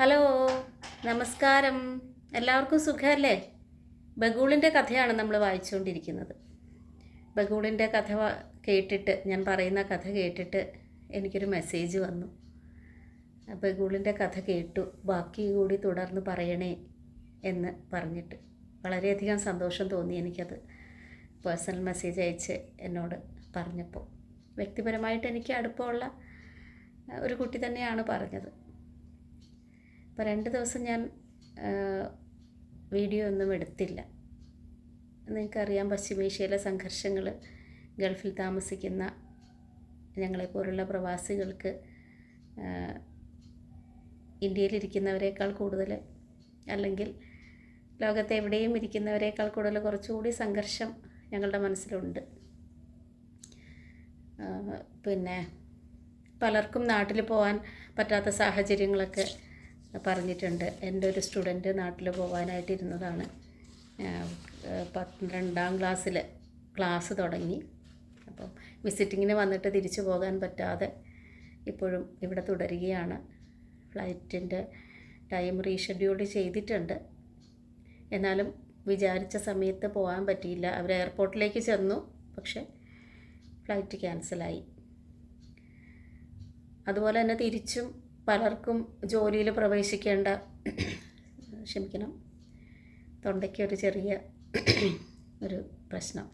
Hello നമസ്കാരം. എല്ലാവർക്കും സുഖമല്ലേ? ബഗൂളിന്റെ കഥയാണ് നമ്മൾ വായിച്ചുകൊണ്ടിരിക്കുന്നത്. ബഗൂളിന്റെ കഥ കേട്ടിട്ട് ഞാൻ പറയുന്ന കഥ കേട്ടിട്ട് എനിക്കൊരു മെസ്സേജ് വന്നു. ബഗൂളിന്റെ കഥ കേട്ടു ബാക്കി കൂടി തുടർന്ന് പറയണേ എന്ന് പറഞ്ഞിട്ട്. വളരെയധികം സന്തോഷം തോന്നി എനിക്കത്. പേഴ്സണൽ മെസ്സേജ് അയച്ച് എന്നോട് പറഞ്ഞപ്പോൾ. വ്യക്തിപരമായിട്ട് എനിക്ക് അടുപ്പമുള്ള ഒരു കുട്ടി തന്നെയാണ് പറഞ്ഞത്. അപ്പോൾ രണ്ട് ദിവസം ഞാൻ വീഡിയോ ഒന്നും എടുത്തില്ല. നിങ്ങൾക്കറിയാം പശ്ചിമേഷ്യയിലെ സംഘർഷങ്ങൾ ഗൾഫിൽ താമസിക്കുന്ന ഞങ്ങളെപ്പോലുള്ള പ്രവാസികൾക്ക് ഇന്ത്യയിലിരിക്കുന്നവരെക്കാൾ കൂടുതൽ അല്ലെങ്കിൽ ലോകത്തെ എവിടെയും ഇരിക്കുന്നവരെക്കാൾ കൂടുതൽ കുറച്ചുകൂടി സംഘർഷം ഞങ്ങളുടെ മനസ്സിലുണ്ട്. പിന്നെ പലർക്കും നാട്ടിൽ പോകാൻ പറ്റാത്ത സാഹചര്യങ്ങളൊക്കെ പറഞ്ഞിട്ടുണ്ട്. എന്റെ ഒരു സ്റ്റുഡന്റ് നാട്ടിൽ പോകാനായിട്ടിരുന്നതാണ് പന്ത്രണ്ടാം ക്ലാസ്സിൽ ക്ലാസ് തുടങ്ങി. അപ്പം വിസിറ്റിങ്ങിന് വന്നിട്ട് തിരിച്ചു പോകാൻ പറ്റാതെ ഇപ്പോഴും ഇവിടെ തുടരുകയാണ്. ഫ്ലൈറ്റിന്റെ ടൈം റീഷെഡ്യൂൾ ചെയ്തിട്ടുണ്ട്. എന്നാലും വിചാരിച്ച സമയത്ത് പോകാൻ പറ്റിയില്ല. അവർ എയർപോർട്ടിലേക്ക് ചെന്നു. പക്ഷെ ഫ്ലൈറ്റ് ക്യാൻസലായി. അതുപോലെ തന്നെ തിരിച്ചും പലർക്കും ജോലിയിൽ പ്രവേശിക്കേണ്ട ക്ഷമിക്കണം തൊണ്ടയ്ക്ക് ഒരു ചെറിയ ഒരു പ്രശ്നം.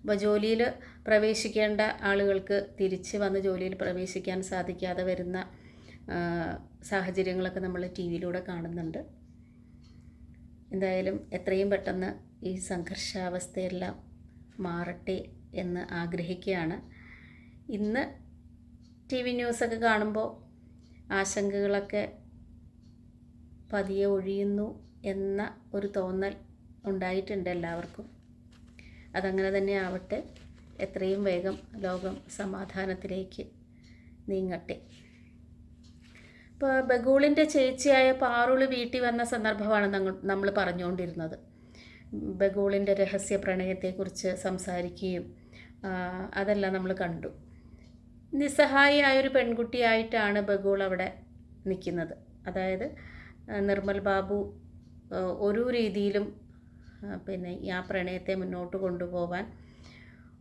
അപ്പോൾ ജോലിയിൽ പ്രവേശിക്കേണ്ട ആളുകൾക്ക് തിരിച്ച് വന്ന് ജോലിയിൽ പ്രവേശിക്കാൻ സാധിക്കാതെ വരുന്ന സാഹചര്യങ്ങളൊക്കെ നമ്മൾ ടി വിയിലൂടെ കാണുന്നുണ്ട്. എന്തായാലും എത്രയും പെട്ടെന്ന് ഈ സംഘർഷാവസ്ഥയെല്ലാം മാറട്ടെ എന്ന് ആഗ്രഹിക്കുകയാണ്. ഇന്ന് ടി വി ന്യൂസൊക്കെ കാണുമ്പോൾ ആശങ്കകളൊക്കെ പതിയെ ഒഴിയുന്നു എന്ന ഒരു തോന്നൽ ഉണ്ടായിട്ടുണ്ട് എല്ലാവർക്കും. അതങ്ങനെ തന്നെ ആവട്ടെ. എത്രയും വേഗം ലോകം സമാധാനത്തിലേക്ക് നീങ്ങട്ടെ. ഇപ്പോൾ ബഗൂളിന്റെ ചേച്ചിയായ പാറുൾ വീട്ടിൽ വന്ന സന്ദർഭമാണ് നമ്മൾ പറഞ്ഞുകൊണ്ടിരുന്നത്. ബഗൂളിന്റെ രഹസ്യ പ്രണയത്തെക്കുറിച്ച് സംസാരിക്കുകയും അതെല്ലാം നമ്മൾ കണ്ടു. നിസ്സഹായിയായ ഒരു പെൺകുട്ടിയായിട്ടാണ് ബഗൂൾ അവിടെ നിൽക്കുന്നത്. അതായത് നിർമ്മൽ ബാബു ഒരു രീതിയിലും പിന്നെ ആ പ്രണയത്തെ മുന്നോട്ട് കൊണ്ടുപോകാൻ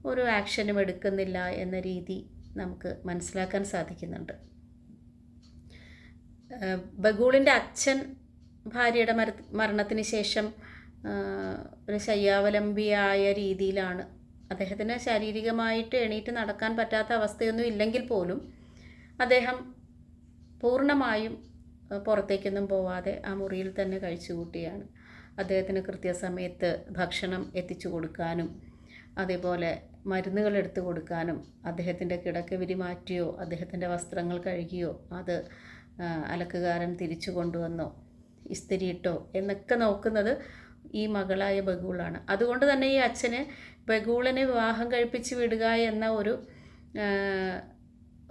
ഒരു ആക്ഷനും എടുക്കുന്നില്ല എന്ന രീതി നമുക്ക് മനസ്സിലാക്കാൻ സാധിക്കുന്നുണ്ട്. ബഗൂളിന്റെ അച്ഛൻ ഭാര്യയുടെ മര മരണത്തിന് ശേഷം ഒരു ശയ്യാവലംബിയായ രീതിയിലാണ് അദ്ദേഹത്തിന് ശാരീരികമായിട്ട് എണീറ്റ് നടക്കാൻ പറ്റാത്ത അവസ്ഥയൊന്നും ഇല്ലെങ്കിൽ പോലും അദ്ദേഹം പൂർണമായും പുറത്തേക്കൊന്നും പോവാതെ ആ മുറിയിൽ തന്നെ കഴിച്ചുകൂട്ടിയാണ് അദ്ദേഹത്തിന് കൃത്യസമയത്ത് ഭക്ഷണം എത്തിച്ചു കൊടുക്കാനും അതേപോലെ മരുന്നുകൾ എടുത്തു കൊടുക്കാനും അദ്ദേഹത്തിന്റെ കിടക്കവിരി മാറ്റിയോ അദ്ദേഹത്തിന്റെ വസ്ത്രങ്ങൾ കഴുകിയോ അത് അലക്കുകാരൻ തിരിച്ചു കൊണ്ടുവന്നോ ഇസ്തിരിയിട്ടോ എന്നൊക്കെ നോക്കുന്നത് ഈ മകളായ ബഗൂളാണ്. അതുകൊണ്ട് തന്നെ ഈ അച്ഛന് ബഗൂളിനെ വിവാഹം കഴിപ്പിച്ച് വിടുക എന്ന ഒരു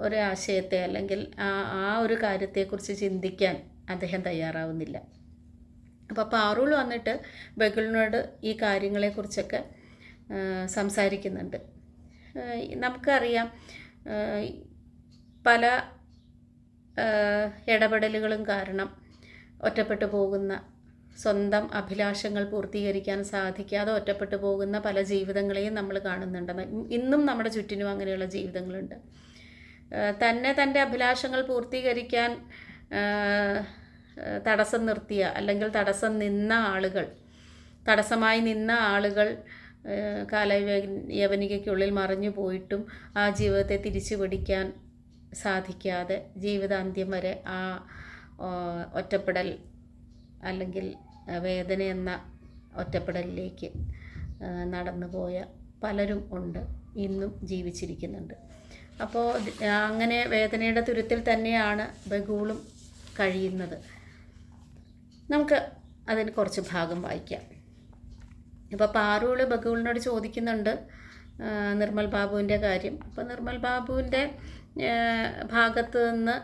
ഒരു ആശയത്തെ അല്ലെങ്കിൽ ആ ആ ഒരു കാര്യത്തെക്കുറിച്ച് ചിന്തിക്കാൻ അദ്ദേഹം തയ്യാറാവുന്നില്ല. അപ്പോൾ പാറൂൾ വന്നിട്ട് ബഗുളിനോട് ഈ കാര്യങ്ങളെക്കുറിച്ചൊക്കെ സംസാരിക്കുന്നുണ്ട്. നമുക്കറിയാം പല ഇടപെടലുകളും കാരണം ഒറ്റപ്പെട്ടു പോകുന്ന സ്വന്തം അഭിലാഷങ്ങൾ പൂർത്തീകരിക്കാൻ സാധിക്കാതെ ഒറ്റപ്പെട്ടു പോകുന്ന പല ജീവിതങ്ങളെയും നമ്മൾ കാണുന്നുണ്ട്. ഇന്നും നമ്മുടെ ചുറ്റിനും അങ്ങനെയുള്ള ജീവിതങ്ങളുണ്ട്. തന്നെ തന്റെ അഭിലാഷങ്ങൾ പൂർത്തീകരിക്കാൻ തടസ്സം നിർത്തിയ അല്ലെങ്കിൽ തടസ്സം നിന്ന ആളുകൾ തടസ്സമായി നിന്ന ആളുകൾ കാല യവനികയ്ക്കുള്ളിൽ മറഞ്ഞു പോയിട്ടും ആ ജീവിതത്തെ തിരിച്ചു പിടിക്കാൻ സാധിക്കാതെ ജീവിതാന്ത്യം വരെ ആ ഒറ്റപ്പെടൽ അല്ലെങ്കിൽ വേദന എന്ന ഒറ്റപ്പെടലിലേക്ക് നടന്നു നടന്നുപോയ പലരും ഉണ്ട് ഇന്നും ജീവിച്ചിരിക്കുന്നുണ്ട്. അപ്പോൾ അങ്ങനെ വേദനയുടെ തുരുത്തിൽ തന്നെയാണ് ബഗൂളും കഴിയുന്നത്. നമുക്ക് അതിന് കുറച്ച് ഭാഗം വായിക്കാം. ഇപ്പോൾ പാറൂൾ ബഗൂളിനോട് ചോദിക്കുന്നുണ്ട് നിർമ്മൽ ബാബുവിന്റെ കാര്യം. അപ്പോൾ നിർമ്മൽ ബാബുവിന്റെ ഭാഗത്ത് നിന്ന്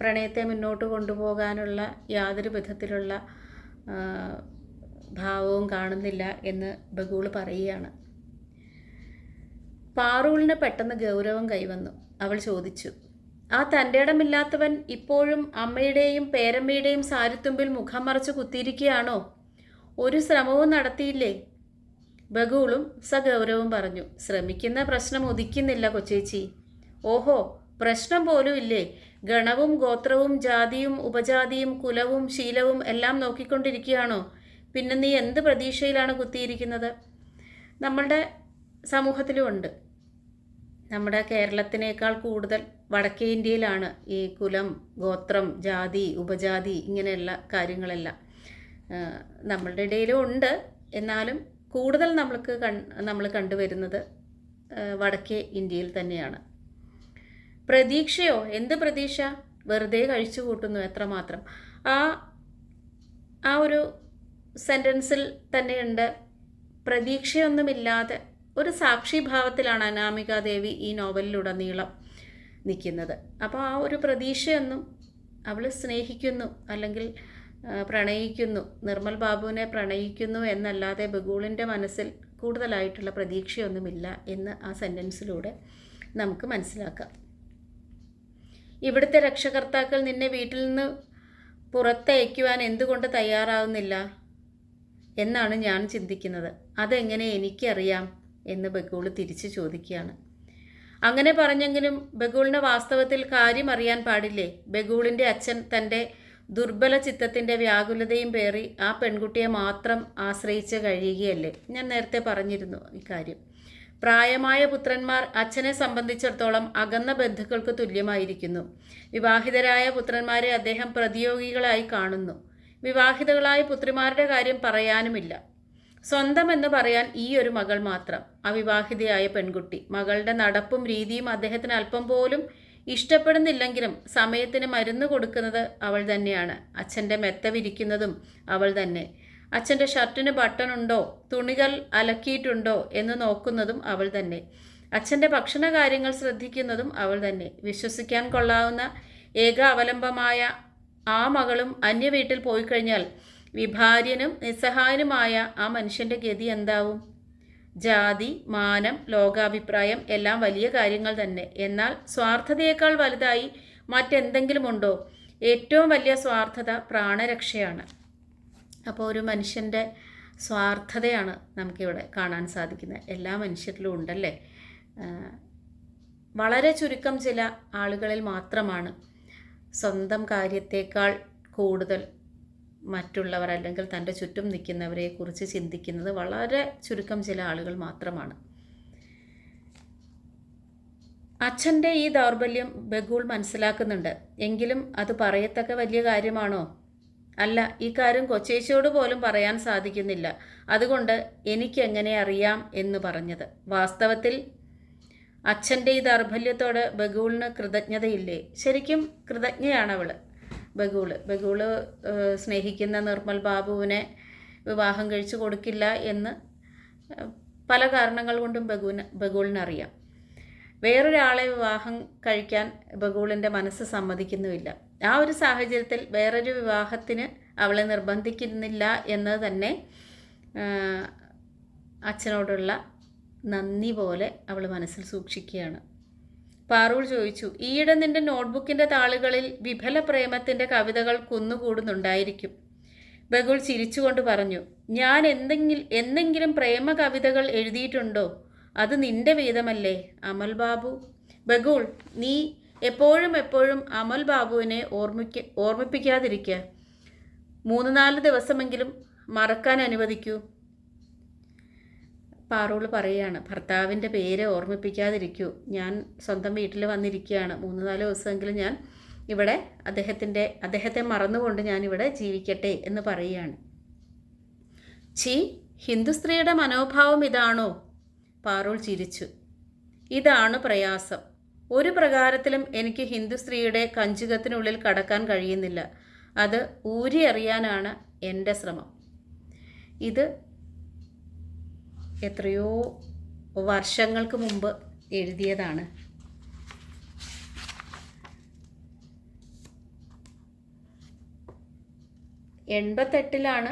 പ്രണയത്തെ മുന്നോട്ട് കൊണ്ടുപോകാനുള്ള യാതൊരു വിധത്തിലുള്ള ഭാവവും കാണുന്നില്ല എന്ന് ബഗൂൾ പറയുകയാണ്. പാറൂളിന് പെട്ടെന്ന് ഗൗരവം കൈവന്നു. അവൾ ചോദിച്ചു ആ തന്റെ ഇടമില്ലാത്തവൻ ഇപ്പോഴും അമ്മയുടെയും പേരമ്മയുടെയും സാരിത്തുമ്പിൽ മുഖം മറച്ച് കുത്തിയിരിക്കുകയാണോ? ഒരു ശ്രമവും നടത്തിയില്ലേ? ബഗൂളും സഗൗരവും പറഞ്ഞു ശ്രമിക്കുന്ന പ്രശ്നം ഒതുക്കുന്നില്ല കൊച്ചേച്ചി. ഓഹോ പ്രശ്നം പോലും ഇല്ലേ? ഗണവും ഗോത്രവും ജാതിയും ഉപജാതിയും കുലവും ശീലവും എല്ലാം നോക്കിക്കൊണ്ടിരിക്കുകയാണോ? പിന്നെ നീ എന്ത് പ്രതീക്ഷയിലാണ് കുത്തിയിരിക്കുന്നത്? നമ്മളുടെ സമൂഹത്തിലും ഉണ്ട്. നമ്മുടെ കേരളത്തിനേക്കാൾ കൂടുതൽ വടക്കേ ഇന്ത്യയിലാണ് ഈ കുലം ഗോത്രം ജാതി ഉപജാതി ഇങ്ങനെയുള്ള കാര്യങ്ങളെല്ലാം. നമ്മളുടെ ഇടയിലും ഉണ്ട്. എന്നാലും കൂടുതൽ നമ്മൾക്ക് കൺ നമ്മൾ കണ്ടുവരുന്നത് വടക്കേ ഇന്ത്യയിൽ തന്നെയാണ്. പ്രതീക്ഷയോ? എന്ത് പ്രതീക്ഷ? വെറുതെ കഴിച്ചു കൂട്ടുന്നു എത്രമാത്രം. ആ ആ ഒരു സെന്റൻസിൽ തന്നെയുണ്ട്. പ്രതീക്ഷയൊന്നുമില്ലാതെ ഒരു സാക്ഷിഭാവത്തിലാണ് അനാമിക ദേവി ഈ നോവലിലുടനീളം നിൽക്കുന്നത്. അപ്പോൾ ആ ഒരു പ്രതീക്ഷയൊന്നും അവൾ സ്നേഹിക്കുന്നു അല്ലെങ്കിൽ പ്രണയിക്കുന്നു നിർമ്മൽ ബാബുവിനെ പ്രണയിക്കുന്നു എന്നല്ലാതെ ബഗൂളിന്റെ മനസ്സിൽ കൂടുതലായിട്ടുള്ള പ്രതീക്ഷയൊന്നുമില്ല എന്ന് ആ സെന്റൻസിലൂടെ നമുക്ക് മനസ്സിലാക്കാം. ഇവിടുത്തെ രക്ഷകർത്താക്കൾ നിന്നെ വീട്ടിൽ നിന്ന് പുറത്തയക്കുവാൻ എന്തുകൊണ്ട് തയ്യാറാവുന്നില്ല? എന്നാണ് ഞാൻ ചിന്തിക്കുന്നത്. അതെങ്ങനെ എനിക്കറിയാം? എന്ന് ബഗൂൾ തിരിച്ചു ചോദിക്കുകയാണ്. അങ്ങനെ പറഞ്ഞെങ്കിലും ബഗൂളിന്റെ വാസ്തവത്തിൽ കാര്യം അറിയാൻ പാടില്ലേ? ബഗൂളിന്റെ അച്ഛൻ തന്റെ ദുർബല ചിത്തത്തിന്റെ വ്യാകുലതയും പേറി ആ പെൺകുട്ടിയെ മാത്രം ആശ്രയിച്ച് കഴിയുകയല്ലേ? ഞാൻ നേരത്തെ പറഞ്ഞിരുന്നു ഇക്കാര്യം പ്രായമായ പുത്രന്മാർ അച്ഛനെ സംബന്ധിച്ചിടത്തോളം അകന്ന ബന്ധുക്കൾക്ക് തുല്യമായിരിക്കുന്നു. വിവാഹിതരായ പുത്രന്മാരെ അദ്ദേഹം പ്രതിയോഗികളായി കാണുന്നു. വിവാഹിതകളായ പുത്രിമാരുടെ കാര്യം പറയാനുമില്ല. സ്വന്തം എന്ന് പറയാൻ ഈ ഒരു മകൾ മാത്രം. അവിവാഹിതയായ പെൺകുട്ടി. മകളുടെ നടപ്പും രീതിയും അദ്ദേഹത്തിന് അല്പം പോലും ഇഷ്ടപ്പെടുന്നില്ലെങ്കിലും സമയത്തിന് മരുന്ന് കൊടുക്കുന്നത് അവൾ തന്നെയാണ്. അച്ഛന്റെ മെത്ത വിരിക്കുന്നതും അവൾ തന്നെ. അച്ഛന്റെ ഷർട്ടിന് ബട്ടൺ ഉണ്ടോ തുണികൾ അലക്കിയിട്ടുണ്ടോ? എന്ന് നോക്കുന്നതും അവൾ തന്നെ. അച്ഛന്റെ ഭക്ഷണ കാര്യങ്ങൾ ശ്രദ്ധിക്കുന്നതും അവൾ തന്നെ. വിശ്വസിക്കാൻ കൊള്ളാവുന്ന ഏക അവലംബമായ ആ മകളും അന്യ വീട്ടിൽ പോയി കഴിഞ്ഞാൽ വിഭാര്യനും നിസ്സഹായനുമായ ആ മനുഷ്യന്റെ ഗതി എന്താവും? ജാതി മാനം ലോകാഭിപ്രായം എല്ലാം വലിയ കാര്യങ്ങൾ തന്നെ. എന്നാൽ സ്വാർത്ഥതയേക്കാൾ വലുതായി മറ്റെന്തെങ്കിലുമുണ്ടോ ഏറ്റവും വലിയ സ്വാർത്ഥത പ്രാണരക്ഷയാണ്. അപ്പോൾ ഒരു മനുഷ്യന്റെ സ്വാർത്ഥതയാണ് നമുക്കിവിടെ കാണാൻ സാധിക്കുന്നത്. എല്ലാ മനുഷ്യരിലും ഉണ്ടല്ലേ? വളരെ ചുരുക്കം ചില ആളുകളിൽ മാത്രമാണ് സ്വന്തം കാര്യത്തേക്കാൾ കൂടുതൽ മറ്റുള്ളവർ അല്ലെങ്കിൽ തന്റെ ചുറ്റും നിൽക്കുന്നവരെ കുറിച്ച് ചിന്തിക്കുന്നത് വളരെ ചുരുക്കം ചില ആളുകൾ മാത്രമാണ്. അച്ഛന്റെ ഈ ദൗർബല്യം ബഗൂൾ മനസ്സിലാക്കുന്നുണ്ട്. എങ്കിലും അത് പറയത്തക്ക വലിയ കാര്യമാണോ? അല്ല ഇക്കാര്യം കാര്യം കൊച്ചേച്ചിയോട് പോലും പറയാൻ സാധിക്കുന്നില്ല. അതുകൊണ്ട് എനിക്കെങ്ങനെ അറിയാം എന്ന് പറഞ്ഞത്. വാസ്തവത്തിൽ അച്ഛന്റെ ഈ ദൗർബല്യത്തോട് ബഗൂളിന് കൃതജ്ഞതയില്ലേ? ശരിക്കും കൃതജ്ഞയാണ് അവൾ ബഗൂൾ ബഗൂൾ സ്നേഹിക്കുന്ന നിർമ്മൽ ബാബുവിനെ വിവാഹം കഴിച്ചു കൊടുക്കില്ല എന്ന് പല കാരണങ്ങൾ കൊണ്ടും ബഗുവിന് ബഗൂളിനറിയാം. വേറൊരാളെ വിവാഹം കഴിക്കാൻ ബഗൂളിന്റെ മനസ്സ് സമ്മതിക്കുന്നുമില്ല. ആ ഒരു സാഹചര്യത്തിൽ വേറൊരു വിവാഹത്തിന് അവളെ നിർബന്ധിക്കുന്നില്ല എന്നത് തന്നെ അച്ഛനോടുള്ള നന്ദി പോലെ അവൾ മനസ്സിൽ സൂക്ഷിക്കുകയാണ്. പാറൂൾ ചോദിച്ചു ഈയിടെ നിന്റെ നോട്ട്ബുക്കിന്റെ താളുകളിൽ വിഫല പ്രേമത്തിന്റെ കവിതകൾ കുന്നുകൂടുന്നുണ്ടായിരിക്കും. ബഗുൾ ചിരിച്ചുകൊണ്ട് പറഞ്ഞു ഞാൻ എന്തെങ്കിലും എന്തെങ്കിലും പ്രേമ കവിതകൾ എഴുതിയിട്ടുണ്ടോ? അത് നിന്റെ വേദമല്ലേ അമൽ ബാബു. ബഗുൾ നീ എപ്പോഴും എപ്പോഴും അമൽ ബാബുവിനെ ഓർമ്മിക്ക ഓർമ്മിപ്പിക്കാതിരിക്കുക മൂന്ന് നാല് ദിവസമെങ്കിലും മറക്കാൻ അനുവദിക്കൂ. പാറോൾ പറയുകയാണ് ഭർത്താവിന്റെ പേര് ഓർമ്മിപ്പിക്കാതിരിക്കൂ. ഞാൻ സ്വന്തം വീട്ടിൽ വന്നിരിക്കുകയാണ്. മൂന്ന് നാല് ദിവസമെങ്കിലും ഞാൻ ഇവിടെ അദ്ദേഹത്തിന്റെ അദ്ദേഹത്തെ മറന്നുകൊണ്ട് ഞാൻ ഇവിടെ ജീവിക്കട്ടെ എന്ന് പറയുകയാണ് ചി ഹിന്ദു സ്ത്രീയുടെ മനോഭാവം ഇതാണോ? പാറോൾ ചിരിച്ചു. ഇതാണ് പ്രയാസം. ഒരു പ്രകാരത്തിലും എനിക്ക് ഹിന്ദു സ്ത്രീയുടെ കഞ്ചുകത്തിനുള്ളിൽ കടക്കാൻ കഴിയുന്നില്ല. അത് ഊരി അറിയാനാണ് എന്റെ ശ്രമം. ഇത് എത്രയോ വർഷങ്ങൾക്ക് മുമ്പ് എഴുതിയതാണ്. എൺപത്തെട്ടിലാണ്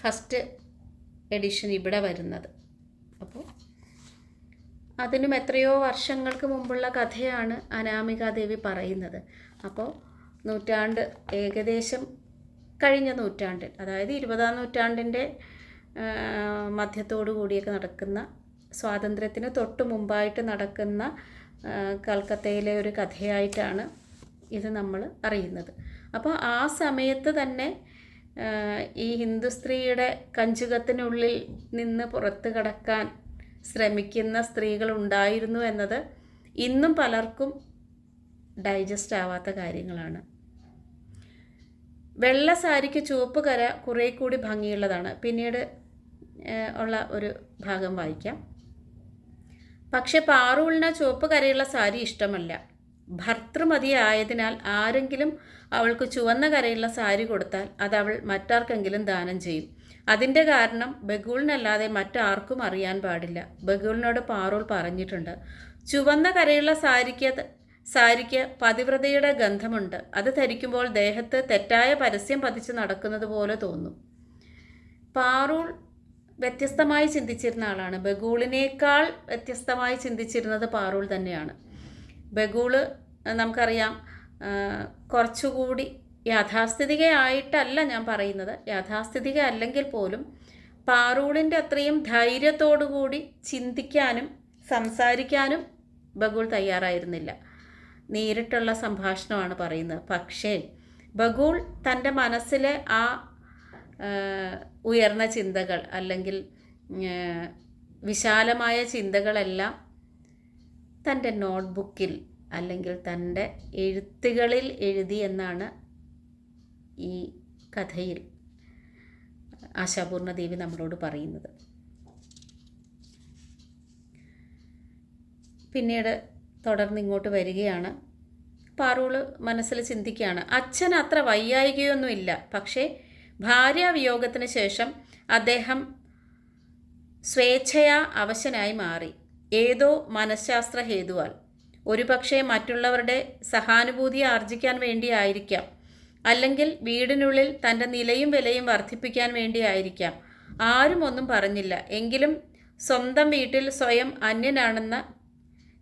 ഫസ്റ്റ് എഡിഷൻ ഇവിടെ വരുന്നത്. അപ്പോൾ അതിനും എത്രയോ വർഷങ്ങൾക്ക് മുമ്പുള്ള കഥയാണ് അനാമികാദേവി പറയുന്നത്. അപ്പോൾ നൂറ്റാണ്ട് ഏകദേശം കഴിഞ്ഞ നൂറ്റാണ്ടിൽ അതായത് ഇരുപതാം നൂറ്റാണ്ടിന്റെ മധ്യത്തോടു കൂടിയൊക്കെ നടക്കുന്ന സ്വാതന്ത്ര്യത്തിന് തൊട്ട് മുമ്പായിട്ട് നടക്കുന്ന കൽക്കത്തയിലെ ഒരു കഥയായിട്ടാണ് ഇത് നമ്മൾ അറിയുന്നത്. അപ്പോൾ ആ സമയത്ത് തന്നെ ഈ ഹിന്ദു സ്ത്രീയുടെ കഞ്ചുകത്തിനുള്ളിൽ നിന്ന് പുറത്ത് കടക്കാൻ ശ്രമിക്കുന്ന സ്ത്രീകൾ ഉണ്ടായിരുന്നു എന്നത് ഇന്നും പലർക്കും ഡൈജസ്റ്റ് ആവാത്ത കാര്യങ്ങളാണ്. വെള്ള സാരിക്ക് ചുവപ്പ് കര കുറേ കൂടി ഭംഗിയുള്ളതാണ്. പിന്നീട് ഉള്ള ഒരു ഭാഗം വായിക്കാം. പക്ഷെ പാറുവിളിന് ചുവപ്പ് കരയുള്ള സാരി ഇഷ്ടമല്ല. ഭർത്തൃമതി ആയതിനാൽ ആരെങ്കിലും അവൾക്ക് ചുവന്ന കരയുള്ള സാരി കൊടുത്താൽ അത് അവൾ മറ്റാർക്കെങ്കിലും ദാനം ചെയ്യും. അതിന്റെ കാരണം ബഗൂളിനല്ലാതെ മറ്റാർക്കും അറിയാൻ പാടില്ല. ബഗൂളിനോട് പാറോൾ പറഞ്ഞിട്ടുണ്ട്. ചുവന്ന കരയുള്ള സാരിക്ക് സാരിക്ക് പതിവ്രതയുടെ ഗന്ധമുണ്ട്. അത് ധരിക്കുമ്പോൾ ദേഹത്ത് തെറ്റായ പരസ്യം പതിച്ച് നടക്കുന്നത് പോലെ തോന്നും. പാറൂൾ വ്യത്യസ്തമായി ചിന്തിച്ചിരുന്ന ആളാണ്. ബഗൂളിനേക്കാൾ വ്യത്യസ്തമായി ചിന്തിച്ചിരുന്നത് പാറൂൾ തന്നെയാണ്. ബഗൂൾ നമുക്കറിയാം. കുറച്ചുകൂടി യാഥാസ്ഥിതികയായിട്ടല്ല ഞാൻ പറയുന്നത്. യാഥാസ്ഥിതിക അല്ലെങ്കിൽ പോലും പാറൂളിന്റെ അത്രയും ധൈര്യത്തോടു കൂടി ചിന്തിക്കാനും സംസാരിക്കാനും ബഗൂൾ തയ്യാറായിരുന്നില്ല. നേരിട്ടുള്ള സംഭാഷണമാണ് പറയുന്നത്. പക്ഷേ ബഗൂൾ തന്റെ മനസ്സിലെ ആ ഉയർന്ന ചിന്തകൾ അല്ലെങ്കിൽ വിശാലമായ ചിന്തകളെല്ലാം തന്റെ നോട്ട്ബുക്കിൽ അല്ലെങ്കിൽ തന്റെ എഴുത്തുകളിൽ എഴുതി എന്നാണ് ഈ കഥയിൽ ആശാപൂർണ ദേവി നമ്മളോട് പറയുന്നത്. പിന്നീട് തുടർന്ന് ഇങ്ങോട്ട് വരികയാണ്. പാറൂൾ മനസ്സിൽ ചിന്തിക്കുകയാണ് അച്ഛൻ അത്ര വയ്യായികയൊന്നുമില്ല പക്ഷേ ഭാര്യാവിയോഗത്തിന് ശേഷം അദ്ദേഹം സ്വേച്ഛയാ അവശനായി മാറി. ഏതോ മനഃശാസ്ത്ര ഹേതുവാൽ. ഒരുപക്ഷെ മറ്റുള്ളവരുടെ സഹാനുഭൂതി ആർജിക്കാൻ വേണ്ടിയായിരിക്കാം. അല്ലെങ്കിൽ വീടിനുള്ളിൽ തന്റെ നിലയും വിലയും വർദ്ധിപ്പിക്കാൻ വേണ്ടിയായിരിക്കാം. ആരും ഒന്നും പറഞ്ഞില്ല. എങ്കിലും സ്വന്തം വീട്ടിൽ സ്വയം അന്യനാണെന്ന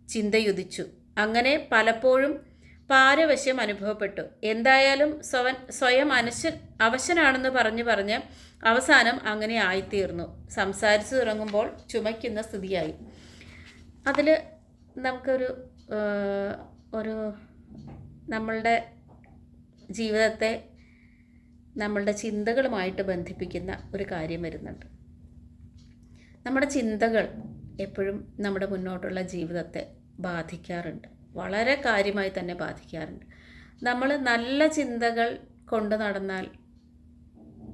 ചിന്തയുദിച്ചു. അങ്ങനെ പലപ്പോഴും പാരവശ്യം അനുഭവപ്പെട്ടു. എന്തായാലും സ്വൻ സ്വയം അനശ അവശനാണെന്ന് പറഞ്ഞു പറഞ്ഞ് അവസാനം അങ്ങനെ ആയിത്തീർന്നു. സംസാരിച്ചു തുടങ്ങുമ്പോൾ ചുമയ്ക്കുന്ന സ്ഥിതിയായി. അതിൽ നമുക്കൊരു ഒരു നമ്മളുടെ ജീവിതത്തെ നമ്മളുടെ ചിന്തകളുമായിട്ട് ബന്ധിപ്പിക്കുന്ന ഒരു കാര്യം വരുന്നുണ്ട്. നമ്മുടെ ചിന്തകൾ എപ്പോഴും നമ്മുടെ മുന്നോട്ടുള്ള ജീവിതത്തെ ബാധിക്കാറുണ്ട്. വളരെ കാര്യമായി തന്നെ ബാധിക്കാറുണ്ട്. നമ്മൾ നല്ല ചിന്തകൾ കൊണ്ടു നടന്നാൽ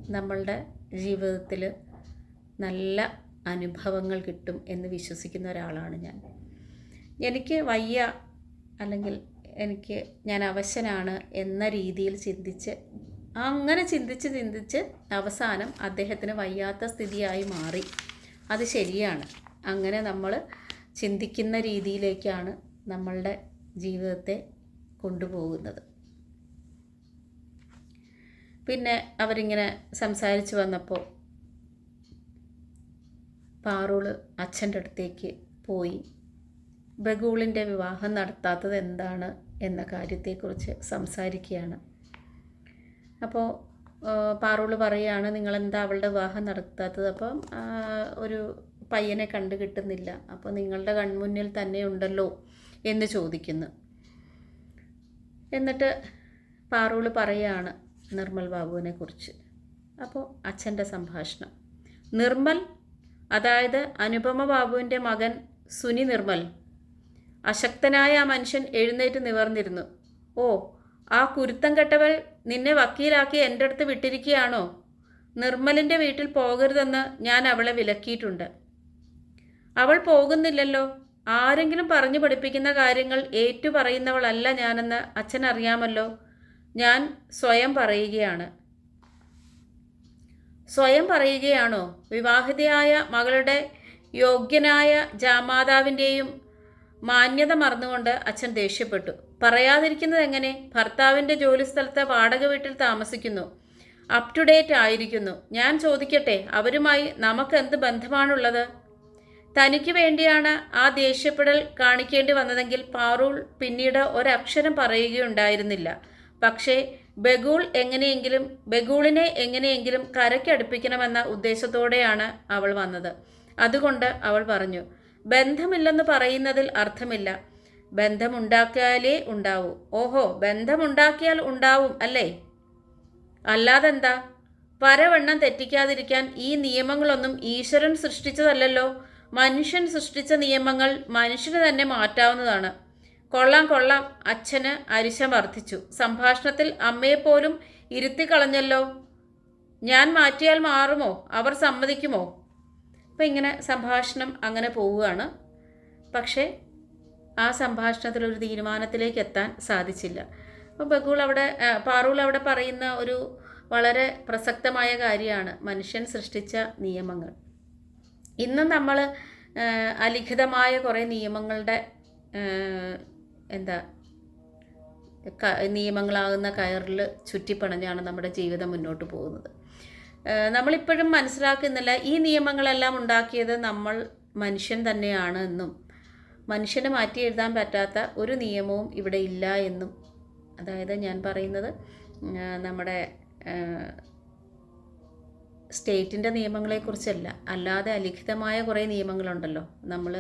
നമ്മളുടെ ജീവിതത്തിൽ നല്ല അനുഭവങ്ങൾ കിട്ടും എന്ന് വിശ്വസിക്കുന്ന ഒരാളാണ് ഞാൻ. എനിക്ക് വയ്യ അല്ലെങ്കിൽ എനിക്ക് ഞാൻ അവശനാണ് എന്ന രീതിയിൽ ചിന്തിച്ച് അങ്ങനെ ചിന്തിച്ച് ചിന്തിച്ച് അവസാനം അദ്ദേഹത്തിന് വയ്യാത്ത സ്ഥിതിയായി മാറി. അത് ശരിയാണ്. അങ്ങനെ നമ്മൾ ചിന്തിക്കുന്ന രീതിയിലേക്കാണ് നമ്മളുടെ ജീവിതത്തെ കൊണ്ടുപോകുന്നത്. പിന്നെ അവരിങ്ങനെ സംസാരിച്ച് വന്നപ്പോൾ പാറൂൾ അച്ഛന്റെ അടുത്തേക്ക് പോയി. ബഗൂളിന്റെ വിവാഹം നടത്താത്തത് എന്താണ്? എന്ന കാര്യത്തെക്കുറിച്ച് സംസാരിക്കുകയാണ്. അപ്പോൾ പാറൂൾ പറയുകയാണ് നിങ്ങളെന്താ അവളുടെ വിവാഹം നടത്താത്തത്? അപ്പം ഒരു പയ്യനെ കണ്ടു കിട്ടുന്നില്ല. അപ്പോൾ നിങ്ങളുടെ കൺമുന്നിൽ തന്നെ ഉണ്ടല്ലോ? എന്ന് ചോദിക്കുന്നു. എന്നിട്ട് പാറൂൾ പറയുകയാണ് നിർമ്മൽ ബാബുവിനെ കുറിച്ച് അപ്പോൾ അച്ഛന്റെ സംഭാഷണം. നിർമ്മൽ അതായത് അനുപമ ബാബുവിന്റെ മകൻ സുനി നിർമ്മൽ. അശക്തനായ ആ മനുഷ്യൻ എഴുന്നേറ്റ് നിവർന്നിരുന്നു. ഓ ആ കുരുത്തം കെട്ടവൾ നിന്നെ വക്കീലാക്കി എന്റെ അടുത്ത് വിട്ടിരിക്കുകയാണോ? നിർമ്മലിന്റെ വീട്ടിൽ പോകരുതെന്ന് ഞാൻ അവളെ വിലക്കിയിട്ടുണ്ട്. അവൾ പോകുന്നില്ലല്ലോ. ആരെങ്കിലും പറഞ്ഞു പഠിപ്പിക്കുന്ന കാര്യങ്ങൾ ഏറ്റു പറയുന്നവളല്ല ഞാനെന്ന് അച്ഛൻ അറിയാമല്ലോ ഞാൻ സ്വയം പറയുകയാണ്. സ്വയം പറയുകയാണോ? വിവാഹിതയായ മകളുടെ യോഗ്യനായ ജാമാതാവിന്റെയും മാന്യത മറന്നുകൊണ്ട് അച്ഛൻ ദേഷ്യപ്പെട്ടു. പറയാതിരിക്കുന്നത് എങ്ങനെ? ഭർത്താവിന്റെ ജോലിസ്ഥലത്തെ വാടക വീട്ടിൽ താമസിക്കുന്നു. അപ് ടു ഡേറ്റ് ആയിരിക്കുന്നു. ഞാൻ ചോദിക്കട്ടെ അവരുമായി നമുക്ക് എന്ത് ബന്ധമാണുള്ളത്? തനിക്ക് വേണ്ടിയാണ് ആ ദേഷ്യപ്പെടൽ കാണിക്കേണ്ടി വന്നതെങ്കിൽ പാറൂൾ പിന്നീട് ഒരക്ഷരം പറയുകയുണ്ടായിരുന്നില്ല. പക്ഷേ ബഗൂൾ എങ്ങനെയെങ്കിലും ബഗൂളിനെ എങ്ങനെയെങ്കിലും കരയ്ക്കടുപ്പിക്കണമെന്ന ഉദ്ദേശത്തോടെയാണ് അവൾ വന്നത്. അതുകൊണ്ട് അവൾ പറഞ്ഞു ബന്ധമില്ലെന്ന് പറയുന്നതിൽ അർത്ഥമില്ല. ബന്ധമുണ്ടാക്കിയാലേ ഉണ്ടാവൂ. ഓഹോ ബന്ധമുണ്ടാക്കിയാൽ ഉണ്ടാവും അല്ലേ? അല്ലാതെന്താ? പരവണ്ണം തെറ്റിക്കാതിരിക്കാൻ ഈ നിയമങ്ങളൊന്നും ഈശ്വരൻ സൃഷ്ടിച്ചതല്ലല്ലോ. മനുഷ്യൻ സൃഷ്ടിച്ച നിയമങ്ങൾ മനുഷ്യന് തന്നെ മാറ്റാവുന്നതാണ്. കൊള്ളാം കൊള്ളാം അച്ഛന് അരിശം വർദ്ധിച്ചു. സംഭാഷണത്തിൽ അമ്മയെപ്പോലും ഇരുത്തി കളഞ്ഞല്ലോ. ഞാൻ മാറ്റിയാൽ മാറുമോ? അവർ സമ്മതിക്കുമോ? അപ്പം ഇങ്ങനെ സംഭാഷണം അങ്ങനെ പോവുകയാണ്. പക്ഷേ ആ സംഭാഷണത്തിൽ ഒരു തീരുമാനത്തിലേക്ക് എത്താൻ സാധിച്ചില്ല. അപ്പോൾ ബഗുൾ അവിടെ പാറുൾ അവിടെ പറയുന്ന ഒരു വളരെ പ്രസക്തമായ കാര്യമാണ്. മനുഷ്യൻ സൃഷ്ടിച്ച നിയമങ്ങൾ. ഇന്ന് നമ്മൾ അലിഖിതമായ കുറേ നിയമങ്ങളുടെ എന്താ നിയമങ്ങളാകുന്ന കയറിൽ ചുറ്റിപ്പണഞ്ഞാണ് നമ്മുടെ ജീവിതം മുന്നോട്ട് പോകുന്നത്. നമ്മളിപ്പോഴും മനസ്സിലാക്കുന്നില്ല ഈ നിയമങ്ങളെല്ലാം ഉണ്ടാക്കിയത് നമ്മൾ മനുഷ്യൻ തന്നെയാണ് എന്നും മനുഷ്യനെ മാറ്റി എഴുതാൻ പറ്റാത്ത ഒരു നിയമവും ഇവിടെ ഇല്ല എന്നും. അതായത് ഞാൻ പറയുന്നത് നമ്മുടെ സ്റ്റേറ്റിന്റെ നിയമങ്ങളെക്കുറിച്ചല്ല. അല്ലാതെ അലിഖിതമായ കുറേ നിയമങ്ങളുണ്ടല്ലോ. നമ്മൾ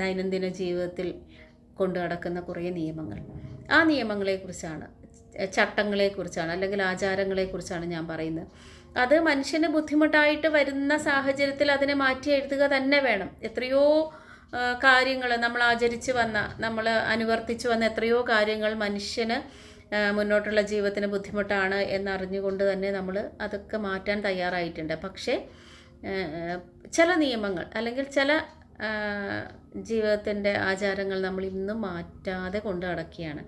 ദൈനംദിന ജീവിതത്തിൽ കൊണ്ടു നടക്കുന്ന കുറേ നിയമങ്ങൾ. ആ നിയമങ്ങളെക്കുറിച്ചാണ് ചട്ടങ്ങളെക്കുറിച്ചാണ് അല്ലെങ്കിൽ ആചാരങ്ങളെക്കുറിച്ചാണ് ഞാൻ പറയുന്നത്. അത് മനുഷ്യന് ബുദ്ധിമുട്ടായിട്ട് വരുന്ന സാഹചര്യത്തിൽ അതിനെ മാറ്റി എഴുതുക തന്നെ വേണം. എത്രയോ കാര്യങ്ങൾ നമ്മൾ ആചരിച്ചു വന്ന നമ്മൾ അനുവർത്തിച്ച് വന്ന എത്രയോ കാര്യങ്ങൾ മനുഷ്യന് മുന്നോട്ടുള്ള ജീവിതത്തിന് ബുദ്ധിമുട്ടാണ് എന്നറിഞ്ഞുകൊണ്ട് തന്നെ നമ്മൾ അതൊക്കെ മാറ്റാൻ തയ്യാറായിട്ടുണ്ട്. പക്ഷേ ചില നിയമങ്ങൾ അല്ലെങ്കിൽ ചില ജീവിതത്തിന്റെ ആചാരങ്ങൾ നമ്മൾ ഇന്നും മാറ്റാതെ കൊണ്ട് നടക്കുകയാണ്.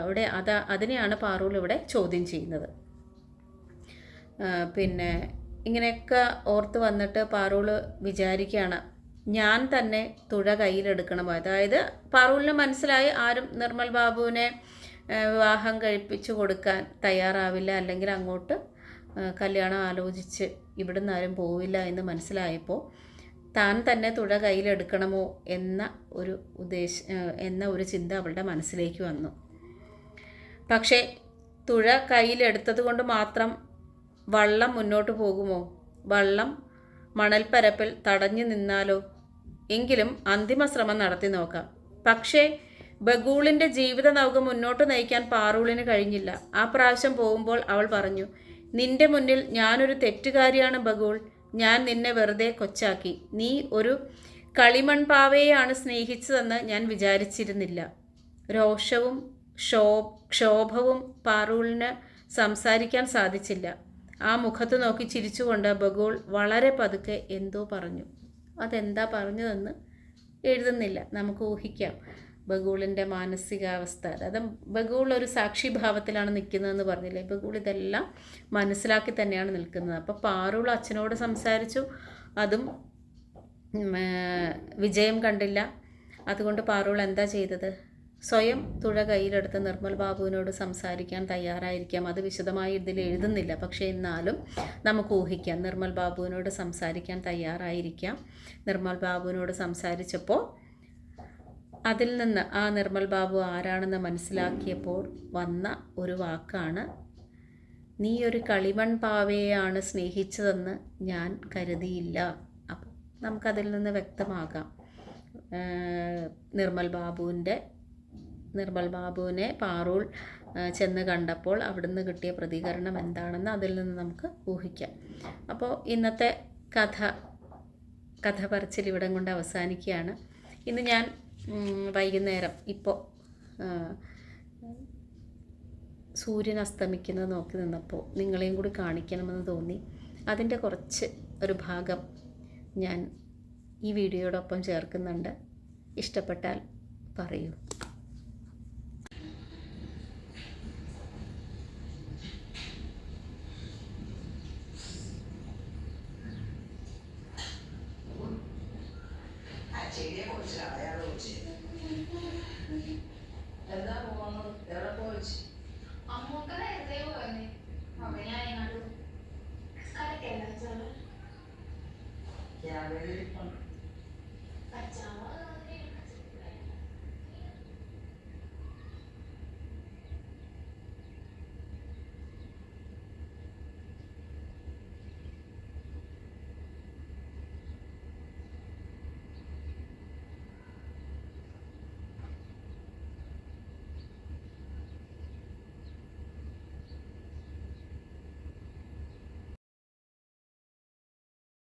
അവിടെ അത് അതിനെയാണ് പാറൂൾ ഇവിടെ ചോദ്യം ചെയ്യുന്നത്. പിന്നെ ഇങ്ങനെയൊക്കെ ഓർത്ത് വന്നിട്ട് പാറൂൾ വിചാരിക്കുകയാണ് ഞാൻ തന്നെ തുഴ കയ്യിലെടുക്കണം. അതായത് പാറൂളിന് മനസ്സിലായി ആരും നിർമ്മൽ ബാബുവിനെ വിവാഹം കഴിപ്പിച്ചു കൊടുക്കാൻ തയ്യാറാവില്ല അല്ലെങ്കിൽ അങ്ങോട്ട് കല്യാണം ആലോചിച്ച് ഇവിടുന്ന് ആരും പോവില്ല എന്ന് മനസ്സിലായപ്പോൾ താൻ തന്നെ തുഴ കയ്യിലെടുക്കണമോ എന്ന ഒരു ഉദ്ദേശ എന്ന ഒരു ചിന്ത അവളുടെ മനസ്സിലേക്ക് വന്നു. പക്ഷേ തുഴ കയ്യിലെടുത്തത് കൊണ്ട് മാത്രം വള്ളം മുന്നോട്ട് പോകുമോ? വള്ളം മണൽപ്പരപ്പിൽ തടഞ്ഞു നിന്നാലോ? എങ്കിലും അന്തിമ ശ്രമം നടത്തി നോക്കാം. പക്ഷേ ബഗൂളിന്റെ ജീവിത നൗക മുന്നോട്ട് നയിക്കാൻ പാറൂളിന് കഴിഞ്ഞില്ല. ആ പ്രാവശ്യം പോകുമ്പോൾ അവൾ പറഞ്ഞു നിന്റെ മുന്നിൽ ഞാനൊരു തെറ്റുകാരിയാണ് ബഗൂൾ. ഞാൻ നിന്നെ വെറുതെ കൊച്ചാക്കി. നീ ഒരു കളിമൺപാവയെയാണ് സ്നേഹിച്ചതെന്ന് ഞാൻ വിചാരിച്ചിരുന്നില്ല. രോഷവും ക്ഷോ ക്ഷോഭവും പാറൂളിന് സംസാരിക്കാൻ സാധിച്ചില്ല. ആ മുഖത്ത് നോക്കി ചിരിച്ചുകൊണ്ട് ബഗോൾ വളരെ പതുക്കെ എന്തോ പറഞ്ഞു. അതെന്താ പറഞ്ഞതെന്ന് എഴുതുന്നില്ല. നമുക്ക് ഊഹിക്കാം. ബഗൂളിന്റെ മാനസികാവസ്ഥ. അതായത് ബഗൂൾ ഒരു സാക്ഷിഭാവത്തിലാണ് നിൽക്കുന്നതെന്ന് പറഞ്ഞില്ലേ? ബഗൂൾ ഇതെല്ലാം മനസ്സിലാക്കി തന്നെയാണ് നിൽക്കുന്നത്. അപ്പോൾ പാറൂൾ അച്ഛനോട് സംസാരിച്ചു. അതും വിജയം കണ്ടില്ല. അതുകൊണ്ട് പാറൂൾ എന്താ ചെയ്തത്? സ്വയം തുഴ കയ്യിലെടുത്ത് നിർമ്മൽ ബാബുവിനോട് സംസാരിക്കാൻ തയ്യാറായിരിക്കാം. അത് വിശദമായി ഇതിൽ എഴുതുന്നില്ല. പക്ഷേ എന്നാലും നമുക്ക് ഊഹിക്കാം. നിർമ്മൽ ബാബുവിനോട് സംസാരിക്കാൻ തയ്യാറായിരിക്കാം. നിർമ്മൽ ബാബുവിനോട് സംസാരിച്ചപ്പോൾ അതിൽ നിന്ന് ആ നിർമ്മൽ ബാബു ആരാണെന്ന് മനസ്സിലാക്കിയപ്പോൾ വന്ന ഒരു വാക്കാണ് നീ ഒരു കളിമൺ പാവയെയാണ് സ്നേഹിച്ചതെന്ന് ഞാൻ കരുതിയില്ല. അപ്പോൾ നമുക്കതിൽ നിന്ന് വ്യക്തമാകാം. നിർമ്മൽ ബാബുവിന്റെ നിർമ്മൽ ബാബുവിനെ പാറൂൾ ചെന്ന് കണ്ടപ്പോൾ അവിടുന്ന് കിട്ടിയ പ്രതികരണം എന്താണെന്ന് അതിൽ നിന്ന് നമുക്ക് ഊഹിക്കാം. അപ്പോൾ ഇന്നത്തെ കഥ കഥ പറച്ചിൽ ഇവിടം കൊണ്ട് അവസാനിക്കുകയാണ്. ഇന്ന് ഞാൻ വൈകുന്നേരം. ഇപ്പോൾ സൂര്യൻ അസ്തമിക്കുന്നത് നോക്കി നിന്നപ്പോൾ നിങ്ങളെയും കൂടി കാണിക്കണമെന്ന് തോന്നി. അതിന്റെ കുറച്ച് ഒരു ഭാഗം ഞാൻ ഈ വീഡിയോയോടൊപ്പം ചേർക്കുന്നുണ്ട്. ഇഷ്ടപ്പെട്ടാൽ പറയൂ.